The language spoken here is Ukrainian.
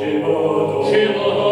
Живо, живо.